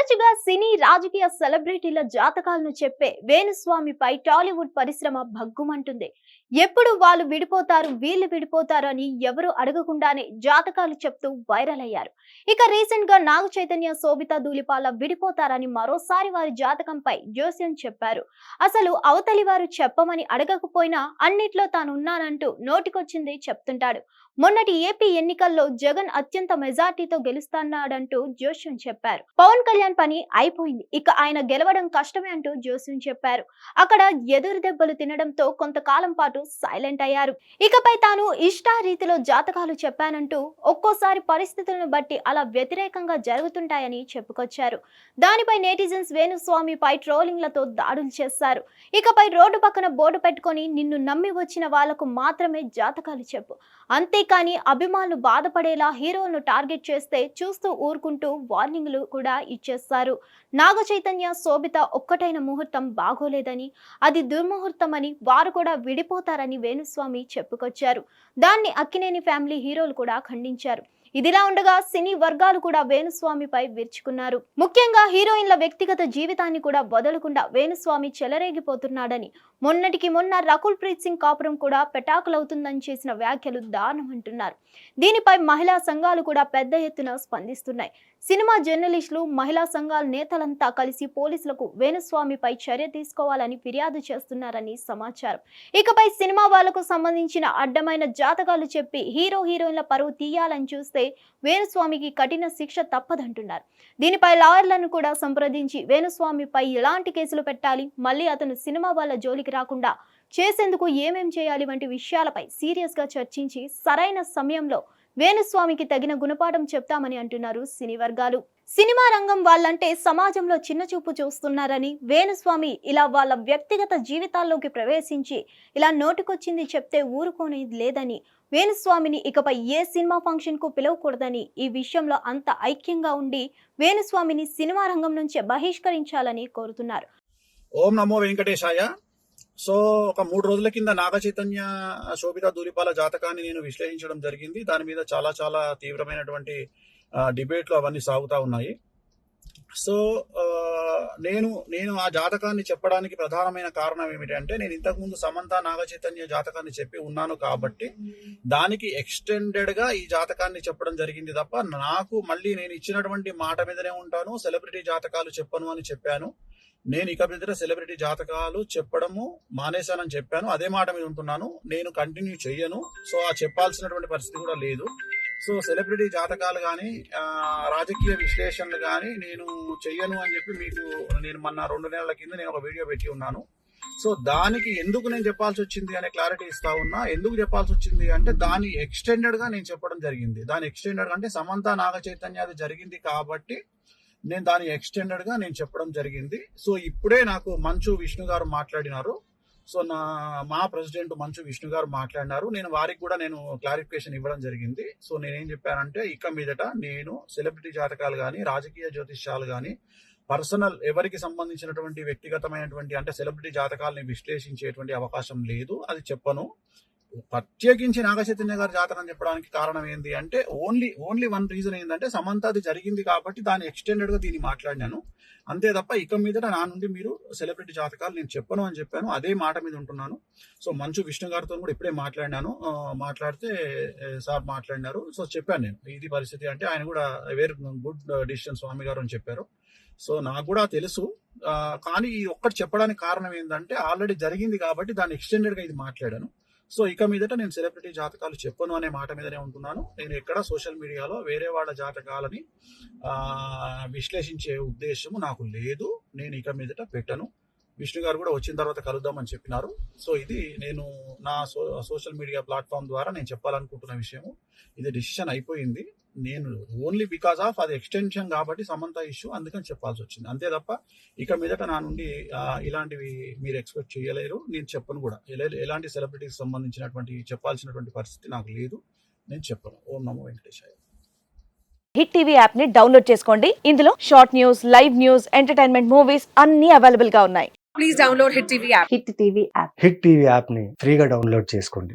తరచుగా సినీ రాజకీయ సెలబ్రిటీల జాతకాలను చెప్పే వేణుస్వామిపై టాలీవుడ్ పరిశ్రమ భగ్గుమంటుంది. ఎప్పుడు వాళ్ళు విడిపోతారు వీళ్ళు విడిపోతారు అని ఎవరు అడగకుండానే జాతకాలు చెప్తూ వైరల్ అయ్యారు. ఇక రీసెంట్గా నాగ చైతన్య శోభిత ధూళిపాల విడిపోతారని మరోసారి వారి జాతకంపై జోస్యం చెప్పారు. అసలు అవతలి వారు చెప్పమని అడగకపోయినా అన్నిట్లో తానున్నానంటూ నోటికొచ్చింది చెప్తుంటాడు. మొన్నటి ఏపీ ఎన్నికల్లో జగన్ అత్యంత మెజార్టీతో గెలుస్తున్నాడంటూ జోస్యం చెప్పారు. పవన్ కళ్యాణ్ పని అయిపోయింది. ఇక ఆయన గెలవడం కష్టమే అంటూ జోస్యం చెప్పారు. అక్కడ ఎదురు దెబ్బలు తినడంతో కొంతకాలం పాటు సైలెంట్ అయ్యారు. ఇకపై తాను ఇష్టారీతిలో జాతకాలు చెప్పానంటూ ఒక్కోసారి పరిస్థితులను బట్టి అలా వ్యతిరేకంగా జరుగుతుంటాయని చెప్పుకొచ్చారు. దానిపై నెటిజన్స్ వేణుస్వామిపై ట్రోలింగ్లతో దాడులు చేశారు. ఇకపై రోడ్డు పక్కన బోర్డు పెట్టుకొని నిన్ను నమ్మి వచ్చిన వాళ్ళకు మాత్రమే జాతకాలు చెప్పు. అంతేకాని అభిమానులు బాధపడేలా హీరోలను టార్గెట్ చేస్తే చూస్తూ ఊరుకుంటూ వార్నింగ్లు కూడా ఇచ్చేస్తారు. నాగ చైతన్య శోభిత ఒక్కటైన ముహూర్తం బాగోలేదని అది దుర్ముహూర్తమని వారు కూడా విడిపోతారని వేణుస్వామి చెప్పుకొచ్చారు. దాన్ని అక్కినేని ఫ్యామిలీ హీరోలు కూడా ఖండించారు. ఇదిలా ఉండగా సినీ వర్గాలు కూడా వేణుస్వామిపై విరుచుకున్నారు. ముఖ్యంగా హీరోయిన్ల వ్యక్తిగత జీవితాన్ని కూడా వదలకుండా వేణుస్వామి చెలరేగిపోతున్నాడని మొన్నటికి మొన్న రకుల్ ప్రీత్ సింగ్ కాపురం కూడా పెటాకులవుతుందని చేసిన వ్యాఖ్యలు దారుణమంటున్నారు. దీనిపై మహిళా సంఘాలు కూడా పెద్ద ఎత్తున స్పందిస్తున్నాయి. సినిమా జర్నలిస్టులు మహిళా సంఘాల నేతలంతా కలిసి పోలీసులకు వేణుస్వామిపై చర్య తీసుకోవాలని ఫిర్యాదు చేస్తున్నారని సమాచారం. ఇకపై సినిమా వాళ్ళకు సంబంధించిన అడ్డమైన జాతకాలు చెప్పి హీరో హీరోయిన్ల పరువు తీయాలని చూస్తే వేణుస్వామికి కఠిన శిక్ష తప్పదంటున్నారు. దీనిపై లాయర్లను కూడా సంప్రదించి వేణుస్వామిపై ఎలాంటి కేసులు పెట్టాలి? మళ్ళీ అతను సినిమా వాళ్ళ జోలికి రాకుండా చేసేందుకు ఏమేం చేయాలి? వంటి విషయాలపై సీరియస్గా చర్చించి సరైన సమయంలో వేణుస్వామికి తగిన గుణపాఠం చెప్తామని అంటున్నారు సినీ వర్గాలు. సినిమా రంగం వాళ్ళంటే సమాజంలో చిన్నచూపు చూస్తున్నారని వేణుస్వామి ఇలా వాళ్ళ వ్యక్తిగత జీవితాల్లోకి ప్రవేశించి ఇలా నోటికొచ్చింది చెప్తే ఊరుకోనేది లేదని వేణుస్వామిని ఇకపై ఏ సినిమా ఫంక్షన్కు పిలవకూడదని ఈ విషయంలో అంత ఐక్యంగా ఉండి వేణుస్వామిని సినిమా రంగం నుంచి బహిష్కరించాలని కోరుతున్నారు. ఓం నమో వెంకటేశాయ. సో ఒక మూడు రోజుల కింద నాగ చైతన్య శోభిత దూలిపాల జాతకాన్ని నేను విశ్లేషించడం జరిగింది. దాని మీద చాలా చాలా తీవ్రమైనటువంటి డిబేట్లు అవన్నీ సాగుతా ఉన్నాయి. సో నేను నేను ఆ జాతకాన్ని చెప్పడానికి ప్రధానమైన కారణం ఏమిటంటే నేను ఇంతకుముందు సమంత నాగ చైతన్య జాతకాన్ని చెప్పి ఉన్నాను కాబట్టి దానికి ఎక్స్టెండెడ్గా ఈ జాతకాన్ని చెప్పడం జరిగింది తప్ప నాకు మళ్ళీ నేను ఇచ్చినటువంటి మాట మీదనే ఉంటాను సెలబ్రిటీ జాతకాలు చెప్పను అని చెప్పాను. నేను ఇక మీద సెలబ్రిటీ జాతకాలు చెప్పడము మానేశానని చెప్పాను. అదే మాట మీద ఉంటున్నాను. నేను కంటిన్యూ చెయ్యను. సో ఆ చెప్పాల్సినటువంటి పరిస్థితి కూడా లేదు. సో సెలబ్రిటీ జాతకాలు కానీ రాజకీయ విశ్లేషణలు కానీ నేను చెయ్యను అని చెప్పి మీకు నేను మొన్న రెండు నెలల కింద నేను ఒక వీడియో పెట్టి ఉన్నాను. సో దానికి ఎందుకు నేను చెప్పాల్సి వచ్చింది అనే క్లారిటీ ఇస్తా ఉన్నా. ఎందుకు చెప్పాల్సి వచ్చింది అంటే దాని ఎక్స్టెండెడ్గా నేను చెప్పడం జరిగింది. దాని ఎక్స్టెండెడ్ అంటే సమంత నాగ చైతన్య అది జరిగింది కాబట్టి నేను దాని ఎక్స్టెండెడ్గా నేను చెప్పడం జరిగింది. సో ఇప్పుడే నాకు మంచు విష్ణు గారు మాట్లాడినారు. సో నా మా ప్రెసిడెంట్ మంచు విష్ణు గారు మాట్లాడినారు. నేను వారికి కూడా నేను క్లారిఫికేషన్ ఇవ్వడం జరిగింది. సో నేనేం చెప్పానంటే ఇక మీదట నేను సెలబ్రిటీ జాతకాలు కానీ రాజకీయ జ్యోతిష్యాలు కానీ పర్సనల్ ఎవరికి సంబంధించినటువంటి వ్యక్తిగతమైనటువంటి అంటే సెలబ్రిటీ జాతకాలని విశ్లేషించేటువంటి అవకాశం లేదు. అది చెప్పను. ప్రత్యేకించి నాగచైతన్య గారి జాతకం చెప్పడానికి కారణం ఏంటి అంటే ఓన్లీ ఓన్లీ వన్ రీజన్ ఏంటంటే సమంత అది జరిగింది కాబట్టి దాన్ని ఎక్స్టెండెడ్గా దీన్ని మాట్లాడినాను. అంతే తప్ప ఇక మీదట నా నుండి మీరు సెలబ్రిటీ జాతకాలు నేను చెప్పను అని చెప్పాను. అదే మాట మీద ఉంటున్నాను. సో మంచు విష్ణు గారితో కూడా ఇప్పుడే మాట్లాడినాను. మాట్లాడితే సార్ మాట్లాడినారు. సో చెప్పాను నేను ఇది పరిస్థితి అంటే ఆయన కూడా వేర్ గుడ్ డిసిషన్ స్వామి గారు అని చెప్పారు. సో నాకు కూడా తెలుసు. కానీ ఈ ఒక్కటి చెప్పడానికి కారణం ఏంటంటే ఆల్రెడీ జరిగింది కాబట్టి దాన్ని ఎక్స్టెండెడ్గా ఇది మాట్లాడాను. సో ఇక మీదట నేను సెలబ్రిటీ జాతకాలు చెప్పను అనే మాట మీదనే ఉంటున్నాను. నేను ఎక్కడ సోషల్ మీడియాలో వేరే వాళ్ళ జాతకాలని విశ్లేషించే ఉద్దేశము నాకు లేదు. నేను ఇక మీదట పెట్టను. విష్ణు గారు కూడా వచ్చిన తర్వాత కలుద్దామని చెప్పినారు. సో ఇది నేను నా సో సోషల్ మీడియా ప్లాట్ఫామ్ ద్వారా నేను చెప్పాలనుకుంటున్న విషయము. ఇది డిసిషన్ అయిపోయింది. నేను ఓన్లీ బికాస్ ఆఫ్ అది ఎక్స్టెన్షన్ కాబట్టి సమంత ఇష్యూ అందుకని చెప్పాల్సి వచ్చింది. అంతే తప్ప ఇక మీదట నా నుండి ఇలాంటివి మీరు ఎక్స్పెక్ట్ చేయలేరు. నేను చెప్పను కూడా. ఎల- ఎలాంటి సెలబ్రిటీకి సంబంధించినటువంటి చెప్పాల్సినటువంటి పరిస్థితి నాకు లేదు. నేను చెప్పను. ఓం నమో వెంకటేశాయ. హిట్ టీవీ యాప్ని డౌన్లోడ్ చేసుకోండి. ఇందులో short news live news entertainment movies అన్ని అవైలబుల్గా ఉన్నాయి. Please download Hit TV app. Hit TV app hit TV యాప్ని ఫ్రీగా డౌన్లోడ్ చేసుకోండి.